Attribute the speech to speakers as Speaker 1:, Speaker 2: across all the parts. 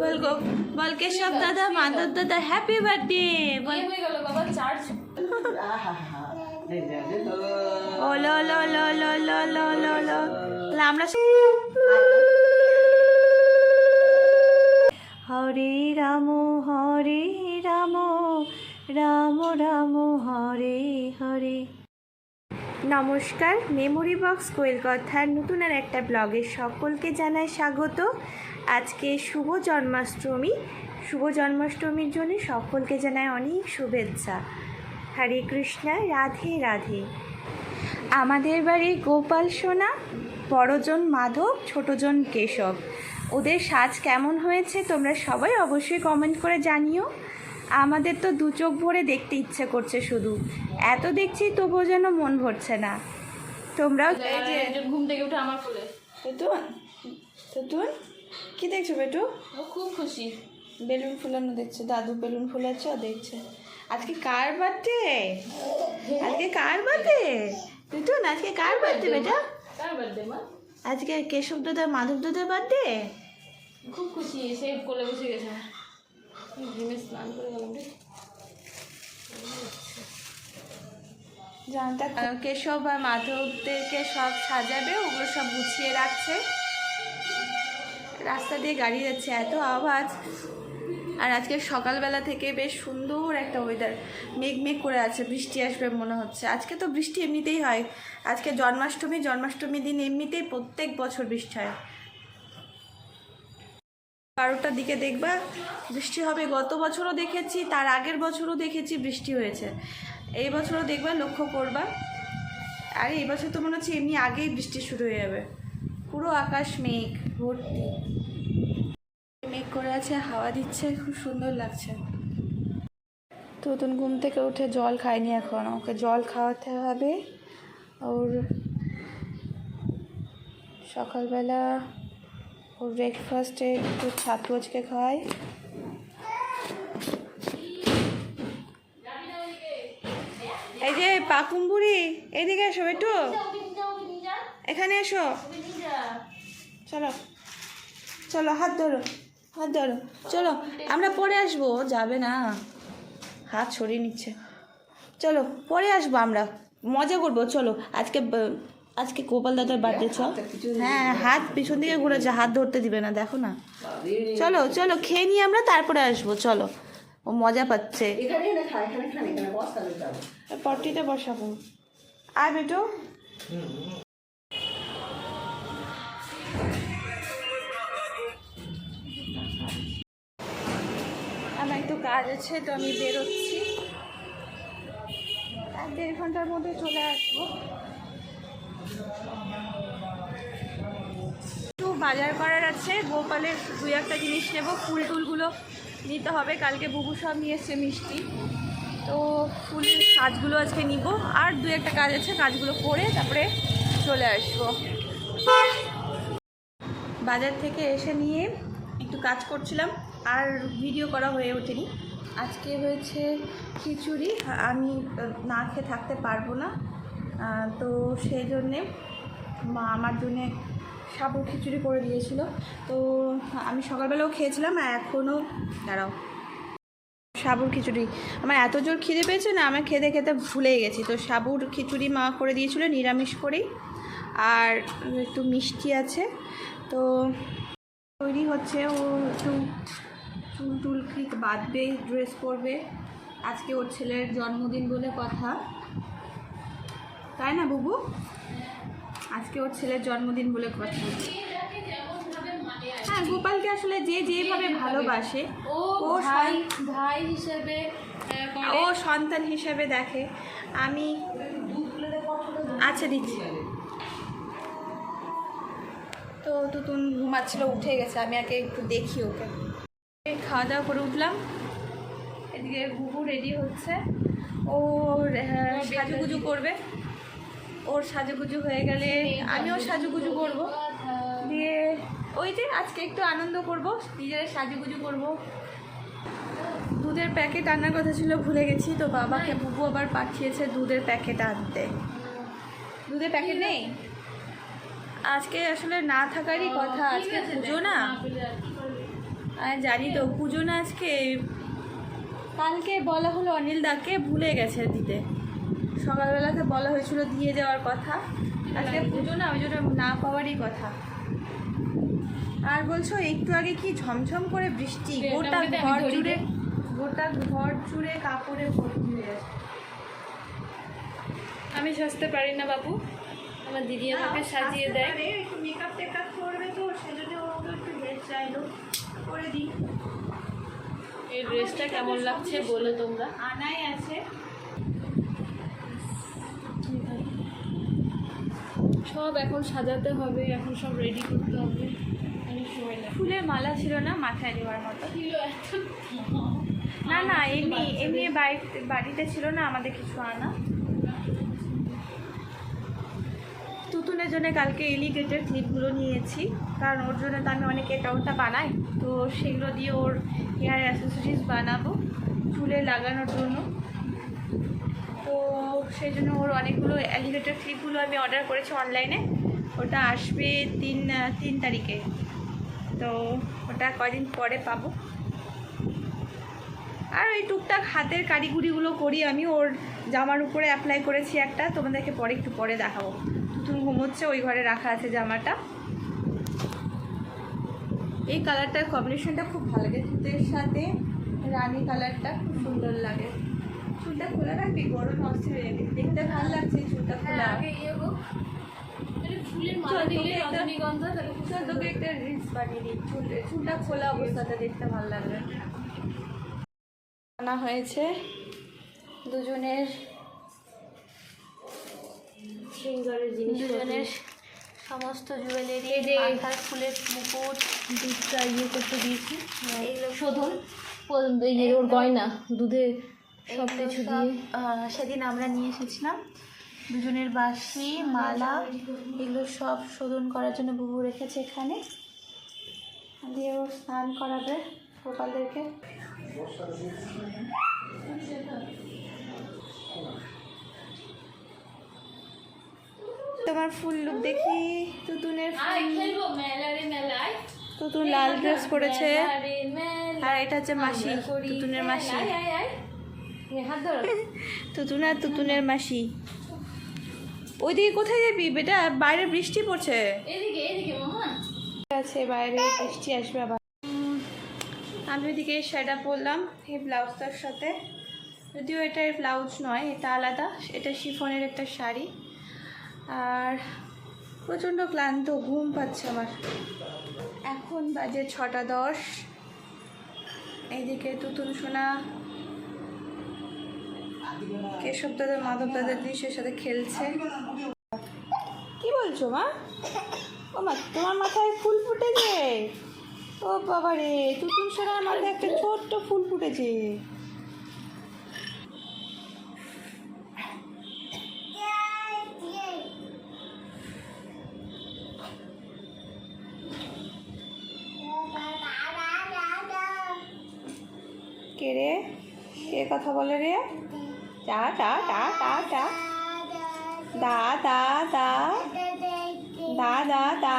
Speaker 1: বল গো বল দাদা মাধব দাদা happy birthday
Speaker 2: বল হয়ে গেল বাবা চার্জ
Speaker 1: ও আমরা হরে রাম হরে রাম রাম রাম হরে হরে নমস্কার মেমোরি বক্স কোয়েল কথার নতুন আর একটা ব্লগের সকলকে জানায় স্বাগত আজকে শুভ জন্মাষ্টমী শুভ জন্মাষ্টমীর জন্য সকলকে জানায় অনেক শুভেচ্ছা হরে কৃষ্ণা রাধে রাধে আমাদের বাড়ির গোপাল সোনা বড়জন মাধব ছোটজন কেশব ওদের সাজ কেমন হয়েছে তোমরা সবাই অবশ্যই কমেন্ট করে জানিও আমাদের তো দু চোখ ভরে দেখতে ইচ্ছে করছে শুধু এত দেখছি তবুও যেন মন ভরছে না তোমরাও
Speaker 2: ঘুম থেকে উঠে আমার ফুলে
Speaker 1: তো তো কি দেখছো বেটু
Speaker 2: ও খুব খুশি
Speaker 1: বেলুন ফুলানো দেখছে দাদু বেলুন ফুলাচ্ছে আর দেখছে আজকে কার বার্থডে আজকে কার বার্থডে না আজকে কার বার্থডে বেটা
Speaker 2: কার বার্থডে মা
Speaker 1: আজকে কেশব দাদা মাধব দাদার বার্থডে
Speaker 2: খুব খুশি সেভ করে বসে গেছে ঘেমে স্নান করে গেলাম রে
Speaker 1: কেশব আর মাধবদেরকে সব সাজাবে ওগুলো সব গুছিয়ে রাখছে রাস্তা দিয়ে গাড়ি যাচ্ছে এত আওয়াজ আর আজকে সকালবেলা থেকে বেশ সুন্দর একটা ওয়েদার মেঘ মেঘ করে আছে বৃষ্টি আসবে মনে হচ্ছে আজকে তো বৃষ্টি এমনিতেই হয় আজকে জন্মাষ্টমী জন্মাষ্টমী দিন এমনিতেই প্রত্যেক বছর বৃষ্টি হয় বারোটার দিকে দেখবা বৃষ্টি হবে গত বছরও দেখেছি তার আগের বছরও দেখেছি বৃষ্টি হয়েছে এই বছরও দেখবা লক্ষ্য করবা আর এই বছর তো মনে হচ্ছে এমনি আগেই বৃষ্টি শুরু হয়ে যাবে পুরো আকাশ মেঘ ভর্তি মেঘ করে আছে হাওয়া দিচ্ছে খুব সুন্দর লাগছে তুতুন ঘুম থেকে উঠে জল খায়নি এখন ওকে জল খাওয়াতে হবে ওর সকালবেলা ওর ব্রেকফাস্টে একটু ছাত্রজকে খাওয়ায় এই যে বুড়ি এদিকে এসো একটু এখানে এসো চলো চলো হাত ধরো হাত ধরো চলো আমরা পরে আসবো যাবে না হাত সরিয়ে নিচ্ছে চলো পরে আসবো আমরা মজা করবো চলো আজকে আজকে গোপাল দাদার বার্থডে চল হ্যাঁ হাত পিছন দিকে ঘুরেছে হাত ধরতে দিবে না দেখো না চলো চলো খেয়ে নিয়ে আমরা তারপরে আসবো চলো ও মজা পাচ্ছে পটিতে বসাবো আয় বেটো কাজ আছে তো আমি বেরোচ্ছি এক দেড় ঘন্টার মধ্যে চলে আসবো একটু বাজার করার আছে গোপালের দুই একটা জিনিস নেব ফুল টুলগুলো নিতে হবে কালকে বুবু সব নিয়েছে মিষ্টি তো ফুলের কাজগুলো আজকে নিব আর দু একটা কাজ আছে কাজগুলো করে তারপরে চলে আসবো বাজার থেকে এসে নিয়ে একটু কাজ করছিলাম আর ভিডিও করা হয়ে ওঠেনি আজকে হয়েছে খিচুড়ি আমি না খেয়ে থাকতে পারবো না তো সেই জন্যে মা আমার জন্যে সাবু খিচুড়ি করে দিয়েছিল তো আমি সকালবেলাও খেয়েছিলাম এখনও দাঁড়াও সাবুর খিচুড়ি আমার এত জোর খিদে পেয়েছে না আমার খেতে খেতে ভুলেই গেছি তো সাবুর খিচুড়ি মা করে দিয়েছিল নিরামিষ করেই আর একটু মিষ্টি আছে তো তৈরি হচ্ছে ও একটু চুল টুল ক্লিক বাঁধবেই ড্রেস পরবে আজকে ওর ছেলের জন্মদিন বলে কথা তাই না বুবু আজকে ওর ছেলের জন্মদিন বলে কথা হ্যাঁ গোপালকে আসলে যে যেভাবে ভালোবাসে
Speaker 2: ও ভাই ভাই হিসেবে
Speaker 1: ও সন্তান হিসেবে দেখে আমি আচ্ছা দিচ্ছি তো তুতুন ঘুমাচ্ছিল উঠে গেছে আমি আগে একটু দেখি ওকে খাওয়া দাওয়া করে উঠলাম এদিকে ঘুঘু রেডি হচ্ছে ও হ্যাঁ, সাজুগুজু করবে ওর সাজুগুজু হয়ে গেলে আমিও সাজুগুজু করবো আচ্ছা। দিয়ে ওই যে আজকে একটু আনন্দ করব নিজের সাজুগুজু করব দুধের প্যাকেট আনার কথা ছিল ভুলে গেছি তো বাবাকে বুবু আবার পাঠিয়েছে দুধের প্যাকেট আনতে দুধের প্যাকেট নেই আজকে আসলে না থাকারই কথা আজকে পুজো না আর জানি তো পুজো না আজকে কালকে বলা হলো অনিল দাকে ভুলে গেছে দিতে সকালবেলাতে বলা হয়েছিল দিয়ে যাওয়ার কথা আজকে হ্যাঁ। পুজো না ওই জন্য না পাওয়ারই কথা আর বলছো একটু আগে কি ঝমঝম করে বৃষ্টি গোটা ঘর জুড়ে গোটা ঘর জুড়ে কাপড়ে ভর্তি আমি সাজতে পারি না বাবু আমার দিদি আমাকে সাজিয়ে দেয়
Speaker 2: একটু মেকআপ টেকআপ করবে তো সেজন্য একটু বেশ চাইলো করে দিই
Speaker 1: এই ড্রেসটা কেমন লাগছে বলো তোমরা
Speaker 2: আনাই আছে
Speaker 1: সব এখন সাজাতে হবে এখন সব রেডি করতে হবে ফুলের মালা ছিল না মাথায় দেওয়ার মতো না না এমনি এমনি বাড়িতে ছিল না আমাদের কিছু আনা দুজনের জন্য কালকে এলিগেটের ক্লিপগুলো নিয়েছি কারণ ওর জন্য তো আমি অনেক অ্যাকাউন্টটা বানাই তো সেগুলো দিয়ে ওর হেয়ার অ্যাসেসরিজ বানাবো চুলে লাগানোর জন্য তো সেই জন্য ওর অনেকগুলো এলিগেটের ক্লিপগুলো আমি অর্ডার করেছি অনলাইনে ওটা আসবে তিন তিন তারিখে তো ওটা কদিন পরে পাবো আর ওই টুকটাক হাতের কারিগুরিগুলো করি আমি ওর জামার উপরে অ্যাপ্লাই করেছি একটা তোমাদেরকে পরে একটু পরে দেখাবো মিঠুন ঘুমোচ্ছে ওই ঘরে রাখা আছে জামাটা এই কালারটার কম্বিনেশনটা খুব ভালো লাগে তুতের সাথে রানি কালারটা খুব সুন্দর লাগে চুলটা খোলা রাখবি গরম নষ্ট দেখতে ভালো লাগছে চুলটা খোলা তোকে একটা রিলস বানিয়ে দিই চুলটা খোলা অবস্থাটা দেখতে ভালো লাগবে আনা হয়েছে দুজনের
Speaker 2: শৃঙ্গারের জিনিস
Speaker 1: দুজনের সমস্ত জুয়েলারি মাথার ফুলের মুকুট দুধটা ইয়ে করতে দিয়েছি
Speaker 2: এগুলো হ্যাঁ, শোধন
Speaker 1: ওর গয়না দুধে সব কিছু দিয়ে সেদিন আমরা নিয়ে এসেছিলাম দুজনের বাসি মালা এগুলো সব শোধন করার জন্য বুবু রেখেছে এখানে দিয়ে ও স্নান করাবে গোপালদেরকে তোমার ফুল লুক দেখি তুতুনের তুতুন লাল ড্রেস পরেছে আর এটা হচ্ছে মাসি তুতুনের মাসি তুতুন আর তুতুনের মাসি ওইদিকে কোথায় যাবি বেটা বাইরে বৃষ্টি পড়ছে আছে বাইরে বৃষ্টি আসবে আবার আমি ওইদিকে শাড়িটা পরলাম এই ব্লাউজটার সাথে যদিও এটা ব্লাউজ নয় এটা আলাদা এটা শিফনের একটা শাড়ি আর প্রচণ্ড ক্লান্ত ঘুম পাচ্ছে আমার এখন বাজে ছটা দশ এইদিকে তুতুন সোনা কেশব দাদা মাধব দাদা জিনিসের সাথে খেলছে কি বলছো মা ও মা তোমার মাথায় ফুল ফুটেছে ও বাবা রে তুতুন সোনার মাথায় একটা ছোট্ট ফুল ফুটেছে কে রে কে কথা বলে রে চা চা চা চা চা দা দা দা দা দা দা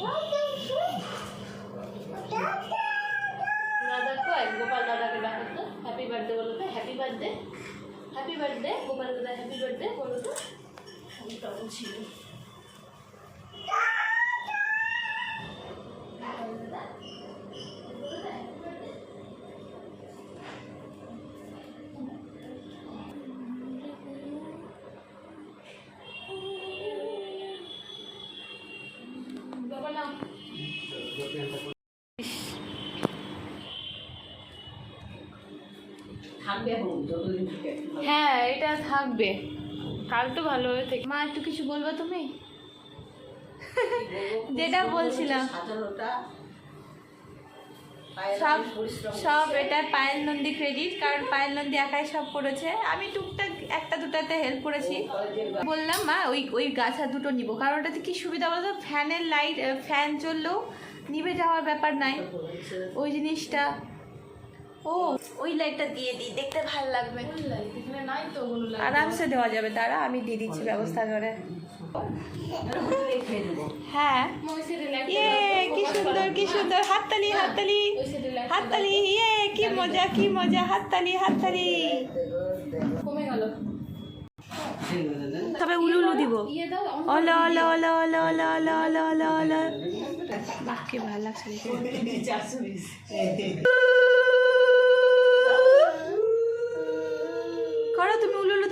Speaker 2: দাদা কয় গোপাল দাদাকে তো হ্যাপি বার্থডে গোপাল দাদা হ্যাপি বার্থডে বলতো আমি তখন ছিল থাকবে এখন যতদিন
Speaker 1: থাকে হ্যাঁ এটা থাকবে কাল তো ভালো হয়ে মা একটু কিছু বলবো তুমি যেটা বলছিলাম সব সব এটা পায়েল নন্দী ক্রেডিট কারণ পায়েল নন্দী একাই সব করেছে আমি টুকটাক একটা দুটাতে হেল্প করেছি বললাম মা ওই ওই গাছা দুটো নিব কারণ ওটাতে কি সুবিধা বলতো ফ্যানের লাইট ফ্যান চললেও নিভে যাওয়ার ব্যাপার নাই ওই জিনিসটা ও ওই লাইটটা দিয়ে দিই দেখতে ভালো লাগবে আরামসে দেওয়া যাবে তারা আমি দিয়ে দিচ্ছি ব্যবস্থা করে হ্যাঁ ইয়ে কি সুন্দর কি সুন্দর হাততালি হ্যাঁ, হাততালি হাততালি ইয়ে কি মজা কি মজা হাততালি হাততালি তবে উলুলু দিব ইয়ে কি ভালো লাগছে agora eu tomei um olho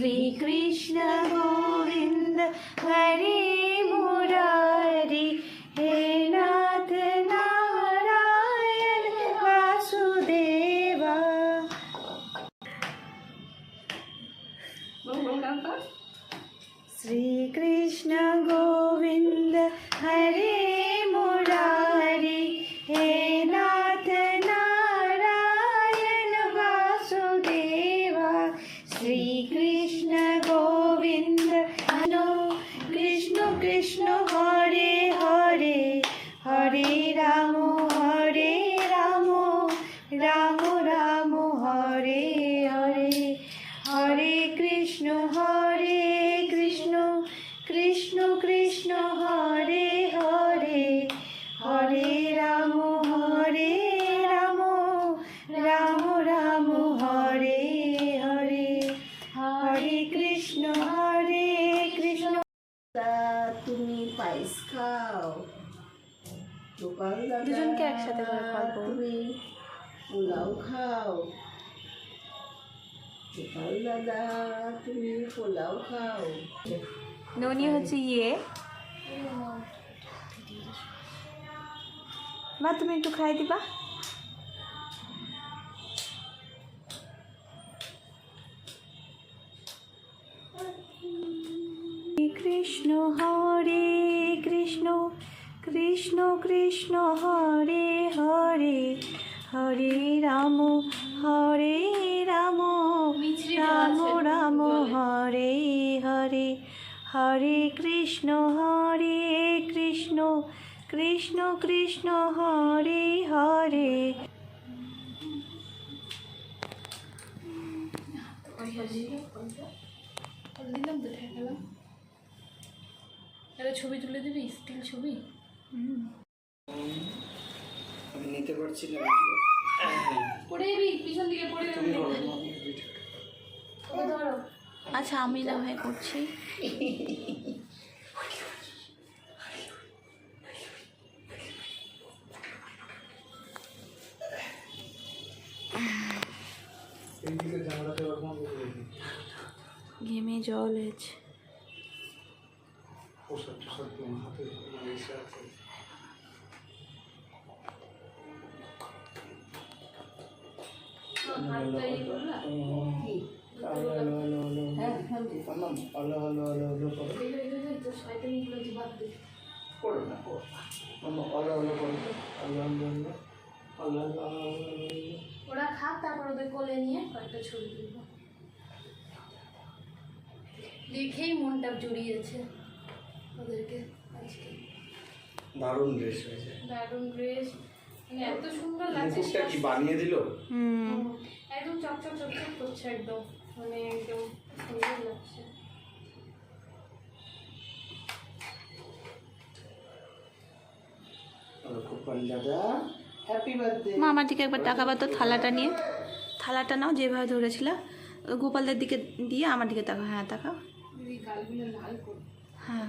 Speaker 1: Sri Krishna Govinda খাও দাদা তুমি খাও ইয়ে। তুমি একটু খাই দিবা কৃষ্ণ হরে কৃষ্ণ কৃষ্ণ কৃষ্ণ হরে হরে হরে রাম হরে রাম রাম রাম হরে হরে হরে কৃষ্ণ হরে কৃষ্ণ কৃষ্ণ কৃষ্ণ হরে হরে ছবি তুলে দিবি স্টিল ছবি আমি নিতে পারছি না আচ্ছা আমি না হয় করছি ঘেমে জল হয়েছে ওরা খাক তারপর ওদের কোলে নিয়ে কয়েকটা ছবি তুলব দেখেই মনটা জুড়িয়েছে ওদেরকে আজকে দারুণ ড্রেস হয়েছে দারুণ ড্রেস মানে এত সুন্দর লাগছে সেটা কি বানিয়ে দিল হুম একদম চকচক চকচক করছে একদম মানে একদম সুন্দর লাগছে মা আমার দিকে একবার তাকাবা তো থালাটা নিয়ে থালাটা নাও যেভাবে ধরেছিল গোপালদের দিকে দিয়ে আমার দিকে তাকাও হ্যাঁ তাকাও হ্যাঁ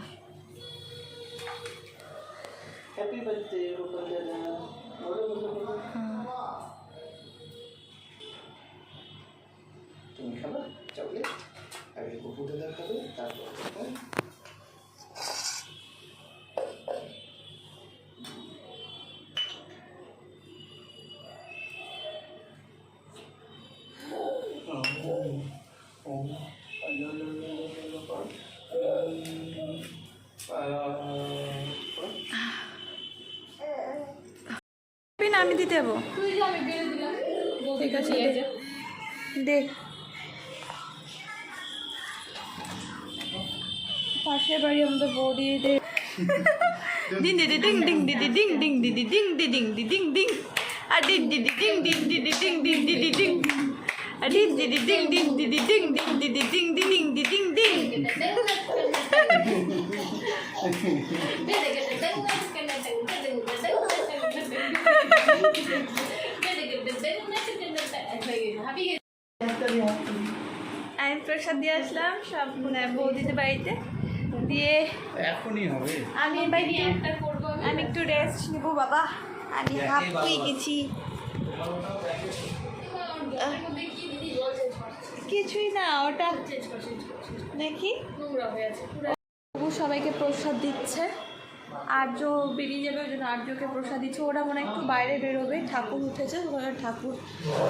Speaker 1: তুমি চকলেট তারপর আমি দিতে যাবো ঠিক আছে দে পাশের বাড়ি আমাদের বৌদি দিন দিদি ডিং ডিং দিদি ডিং ডিং দিদি ডিং দি ডিং দি ডিং ডিং আর ডিং দিদি ডিং ডিং দিদি ডিং ডিং দিদি ডিং আর ডিং দিদি ডিং ডিং দিদি ডিং ডিং দিদি ডিং ডিং দি ডিং ডিং আমি প্রসাদ দিয়ে আসলাম সব মানে বৌদিদের বাড়িতে দিয়ে এখনই হবে আমি আমি একটু রেস্ট নেব বাবা আমি হাফ হ্যাঁ, হয়ে গেছি কিছুই না ওটা দেখি সবাইকে প্রসাদ দিচ্ছে আর্য বেরিয়ে যাবে ওই জন্য আর্যকে প্রসাদ দিচ্ছে ওরা মনে একটু বাইরে বেরোবে ঠাকুর উঠেছে ঠাকুর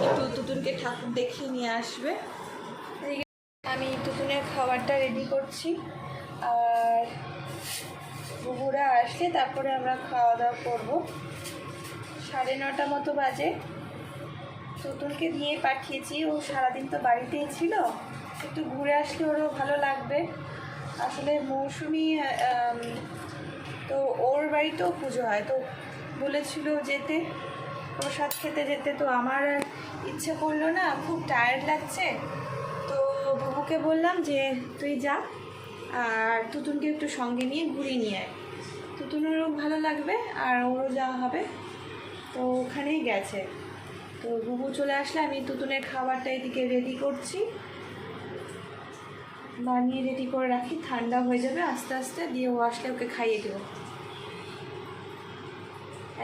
Speaker 1: একটু তুতুনকে ঠাকুর দেখিয়ে নিয়ে আসবে আমি তুতুনের খাবারটা রেডি করছি আর বুবুরা আসলে তারপরে আমরা খাওয়া দাওয়া করবো সাড়ে নটা মতো বাজে তুতুনকে দিয়ে পাঠিয়েছি ও সারাদিন তো বাড়িতেই ছিল একটু ঘুরে আসলে ওরও ভালো লাগবে আসলে মৌসুমি তো ওর বাড়িতেও পুজো হয় তো বলেছিল যেতে প্রসাদ খেতে যেতে তো আমার ইচ্ছে করলো না খুব টায়ার্ড লাগছে তো বুবুকে বললাম যে তুই যা আর তুতুনকে একটু সঙ্গে নিয়ে ঘুরিয়ে নিয়ে আয় তুতুনেরও ভালো লাগবে আর ওরও যাওয়া হবে তো ওখানেই গেছে তো বুবু চলে আসলে আমি তুতুনের খাবারটা এদিকে রেডি করছি বানিয়ে রেডি করে রাখি ঠান্ডা হয়ে যাবে আস্তে আস্তে দিয়ে ও আসলে ওকে খাইয়ে দেবো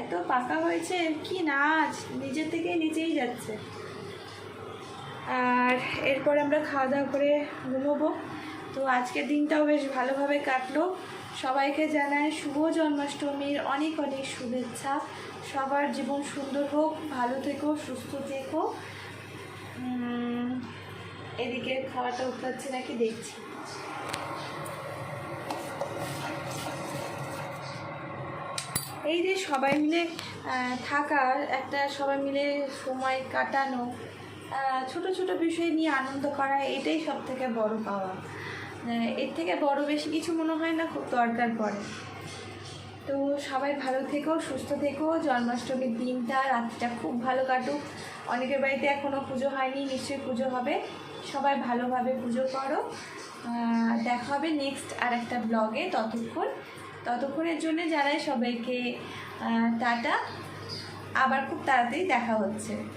Speaker 1: এত পাকা হয়েছে কি নাচ নিজে থেকে নিচেই যাচ্ছে আর এরপর আমরা খাওয়া দাওয়া করে ঘুমোবো তো আজকের দিনটাও বেশ ভালোভাবে কাটলো সবাইকে জানায় শুভ জন্মাষ্টমীর অনেক অনেক শুভেচ্ছা সবার জীবন সুন্দর হোক ভালো থেকো সুস্থ থেকো এদিকে খাওয়াটা উঠাচ্ছে নাকি দেখছি এই যে সবাই মিলে থাকার একটা সবাই মিলে সময় কাটানো ছোট ছোট বিষয় নিয়ে আনন্দ করা এটাই সব থেকে বড় পাওয়া এর থেকে বড় বেশি কিছু মনে হয় না খুব দরকার পড়ে তো সবাই ভালো থেকো সুস্থ থেকো জন্মাষ্টমীর দিনটা রাত্রিটা খুব ভালো কাটুক অনেকের বাড়িতে এখনও পুজো হয়নি নিশ্চয়ই পুজো হবে সবাই ভালোভাবে পুজো করো দেখা হবে নেক্সট আর একটা ব্লগে ততক্ষণ ততক্ষণের জন্য যারাই সবাইকে টাটা আবার খুব তাড়াতাড়ি দেখা হচ্ছে